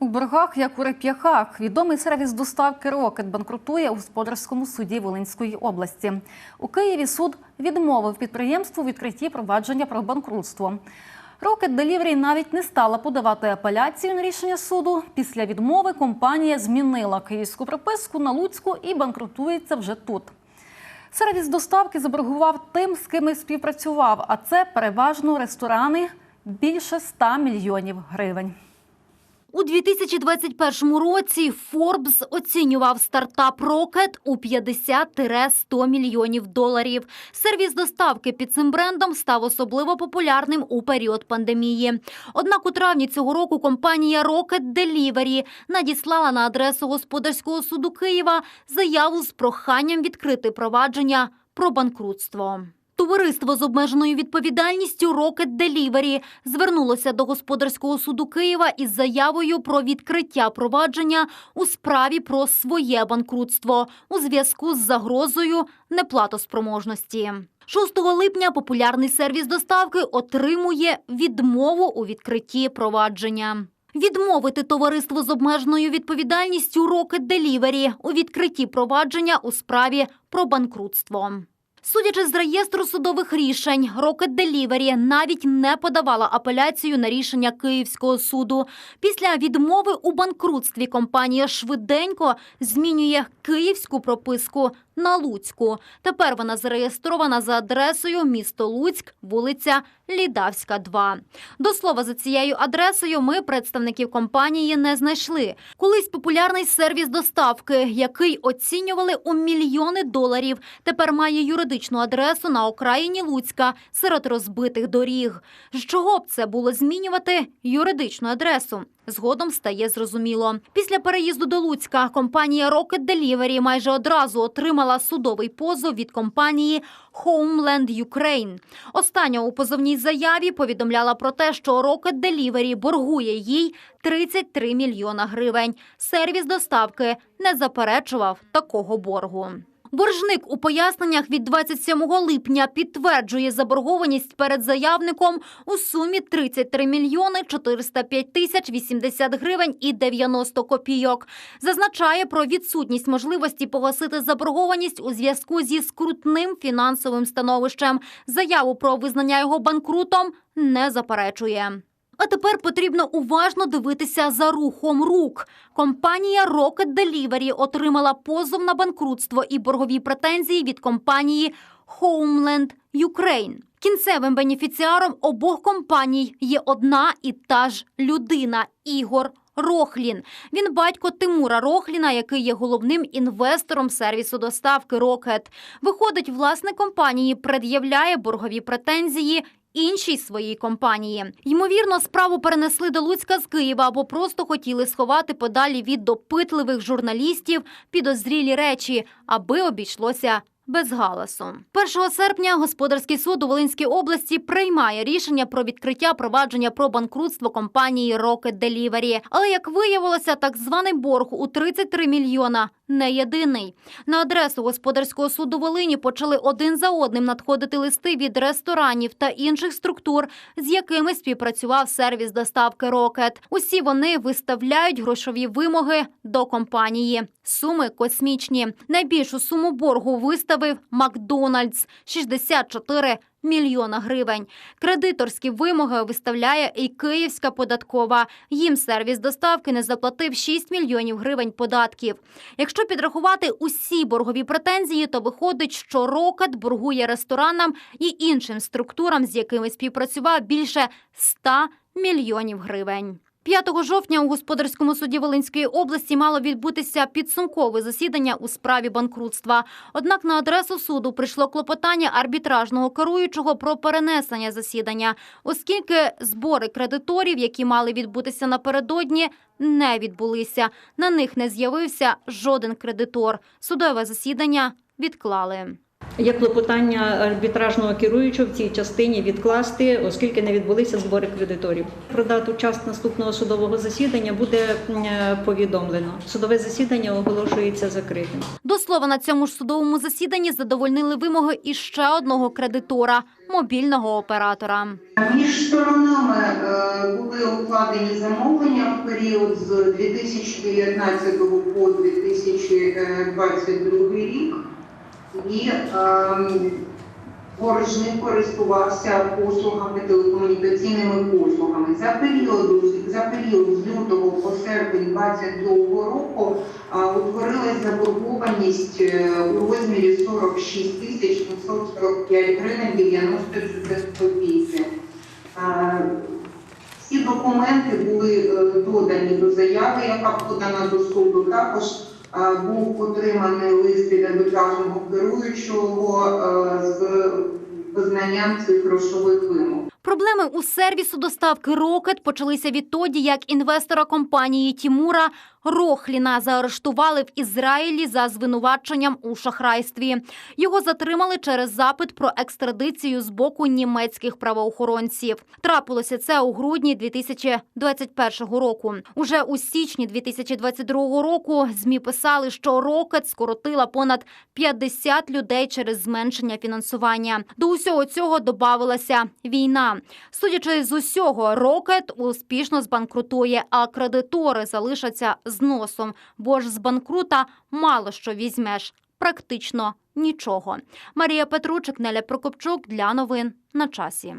У боргах, як у реп'яхах, відомий сервіс доставки Рокет банкрутує у господарському суді Волинської області. У Києві суд відмовив підприємству відкритті провадження про банкрутство. Рокет Делівері навіть не стала подавати апеляцію на рішення суду. Після відмови компанія змінила київську прописку на Луцьку і банкрутується вже тут. Сервіс доставки заборгував тим, з ким співпрацював, а це переважно ресторани більше 100 мільйонів гривень. У 2021 році Forbes оцінював стартап Rocket у 50-100 мільйонів доларів. Сервіс доставки під цим брендом став особливо популярним у період пандемії. Однак у травні цього року компанія Rocket Delivery надіслала на адресу господарського суду Києва заяву з проханням відкрити провадження про банкрутство. Товариство з обмеженою відповідальністю Rocket Delivery звернулося до господарського суду Києва із заявою про відкриття провадження у справі про своє банкрутство у зв'язку з загрозою неплатоспроможності. 6 липня популярний сервіс доставки отримує відмову у відкритті провадження. Відмовити товариство з обмеженою відповідальністю Rocket Delivery у відкритті провадження у справі про банкрутство. Судячи з реєстру судових рішень, Rocket Delivery навіть не подавала апеляцію на рішення Київського суду. Після відмови у банкрутстві компанія швиденько змінює київську прописку на Луцьку. Тепер вона зареєстрована за адресою місто Луцьк, вулиця Лідавська, 2. До слова, за цією адресою ми представників компанії не знайшли. Колись популярний сервіс доставки, який оцінювали у мільйони доларів, тепер має юридичну адресу на окраїні Луцька серед розбитих доріг. З чого б це було змінювати юридичну адресу? Згодом стає зрозуміло. Після переїзду до Луцька компанія Rocket Delivery майже одразу отримала судовий позов від компанії Homeland Ukraine. Остання у позовній заяві повідомляла про те, що Rocket Delivery боргує їй 33 мільйона гривень. Сервіс доставки не заперечував такого боргу. Боржник у поясненнях від 27 липня підтверджує заборгованість перед заявником у сумі 33 мільйони 405 тисяч 80 гривень і 90 копійок. Зазначає про відсутність можливості погасити заборгованість у зв'язку зі скрутним фінансовим становищем. Заяву про визнання його банкрутом не заперечує. А тепер потрібно уважно дивитися за рухом рук. Компанія Rocket Delivery отримала позов на банкрутство і боргові претензії від компанії Homeland Ukraine. Кінцевим бенефіціаром обох компаній є одна і та ж людина Ігор Рохлін. Він батько Тимура Рохліна, який є головним інвестором сервісу доставки Рокет. Виходить, власник компанії пред'являє боргові претензії іншій своїй компанії. Ймовірно, справу перенесли до Луцька з Києва або просто хотіли сховати подалі від допитливих журналістів підозрілі речі, аби обійшлося. Без галасу 1 серпня господарський суд у Волинській області приймає рішення про відкриття провадження про банкрутство компанії Rocket Delivery. Але як виявилося, так званий борг у 33 мільйона не єдиний. На адресу господарського суду Волині почали один за одним надходити листи від ресторанів та інших структур, з якими співпрацював сервіс доставки Рокет. Усі вони виставляють грошові вимоги до компанії. Суми космічні. Найбільшу суму боргу виставив Макдональдс 64 мільйона гривень. Кредиторські вимоги виставляє і Київська податкова. Їм сервіс доставки не заплатив 6 мільйонів гривень податків. Якщо підрахувати усі боргові претензії, то виходить, що Рокет боргує ресторанам і іншим структурам, з якими співпрацював більше 100 мільйонів гривень. 5 жовтня у господарському суді Волинської області мало відбутися підсумкове засідання у справі банкрутства. Однак на адресу суду прийшло клопотання арбітражного керуючого про перенесення засідання, оскільки збори кредиторів, які мали відбутися напередодні, не відбулися. На них не з'явився жоден кредитор. Судове засідання відклали. Є клопотання арбітражного керуючого в цій частині відкласти, оскільки не відбулися збори кредиторів. Про дату час наступного судового засідання буде е, повідомлено. Судове засідання оголошується закритим. До слова, на цьому ж судовому засіданні задовольнили вимоги і ще одного кредитора мобільного оператора. Між сторонами е, були укладені замовлення в період з 2019 по 2022 рік, і ем, боржник користувався послугами телекомунікаційними послугами. За період, за період з лютого по серпень 2022 року а, утворилась заборгованість е, у розмірі 46 тисяч 745 гривень 94 копійки. Е, Всі документи були е, додані до заяви, яка подана до суду. Також е, був отриманий лист від арбітражного керуючого е, з визнанням цих грошових вимог. Проблеми у сервісу доставки Рокет почалися відтоді, як інвестора компанії Тімура Рохліна заарештували в Ізраїлі за звинуваченням у шахрайстві. Його затримали через запит про екстрадицію з боку німецьких правоохоронців. Трапилося це у грудні 2021 року. Уже у січні 2022 року змі писали, що Рокет скоротила понад 50 людей через зменшення фінансування. До усього цього додавалася війна. Судячи з усього, Рокет успішно збанкрутує, а кредитори залишаться з носом, бо ж з банкрута мало що візьмеш. Практично нічого. Марія Петручик, Неля Прокопчук для новин на часі.